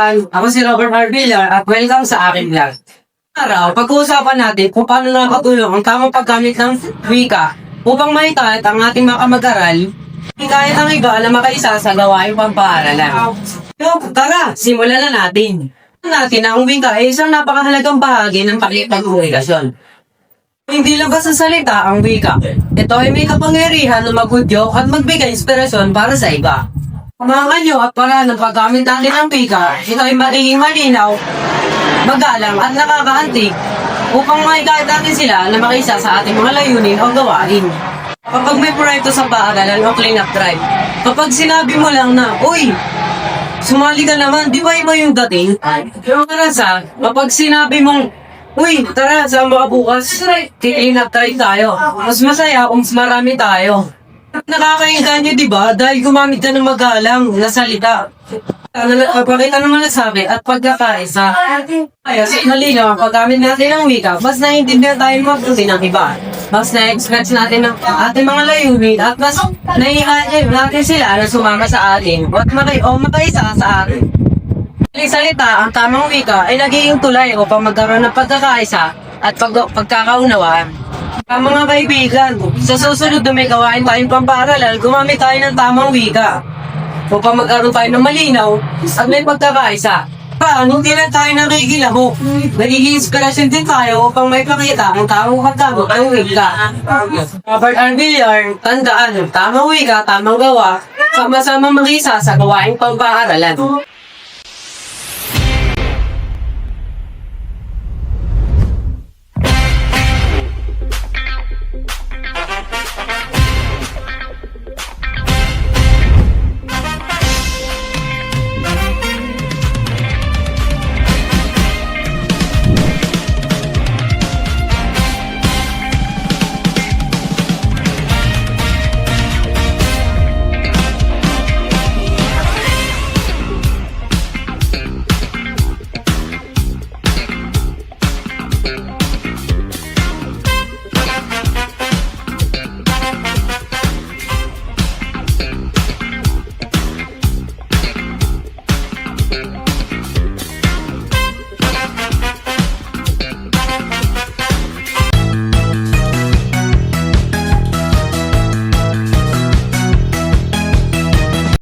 kaibigan, ako si Robert R. Villar at welcome sa aking vlog. Araw, pag-uusapan natin kung paano nakakatulong ang tamang paggamit ng wika upang maitaat ang ating mga kamag-aral kahit ang iba na makaisa sa gawain pampaaralan. So, tara, simulan na natin. Natin na ang wika ay isang napakahalagang bahagi ng pakipag-komunikasyon. Hindi lang basta salita ang wika. Ito ay may kapangyarihan na maghudyo at magbigay inspirasyon para sa iba. Kumangan nyo at para ng paggamit ng wika, ito ay magiging malinaw, magalang at nakakaantig upang maikahit natin sila na makisa sa ating mga layunin o gawain. Kapag may proyekto sa paaralan o clean-up drive, kapag sinabi mo lang na, Uy, sumali ka naman, di ba iba yung dating? Pero karasa, kapag sinabi mong, Uy, tara, sama ka bukas. Clean up drive tayo. Mas masaya kung marami tayo. Nakakainganyo, di ba? Dahil gumamit ka ng magalang na salita. Ano, pakita ng malasabi at pagkakaisa. Kaya sa halina, ang paggamit natin ng wika, mas naiintindihan tayo mabuti ng iba. Mas na-express natin ang ating mga layunin at mas naiinganyo natin sila na sumama sa atin at makay o makaisa sa atin. Ang salita, ang tamang wika ay nagiging tulay upang magkaroon ng pagkakaisa at pag pagkakaunawaan. Ang mga kaibigan, sa susunod na may gawain tayong pamparalan, gumamit tayo ng tamang wika upang magkaroon tayo ng malinaw at may pagkakaisa. Paano hindi lang tayo nakikilamo? Nagiging inspirasyon din tayo upang may pakita ang tamang paggamit ng wika. Robert R. Villar, tandaan, tamang wika, tamang gawa, sama-sama mag-isa sa gawaing pampaaralan. Thank you.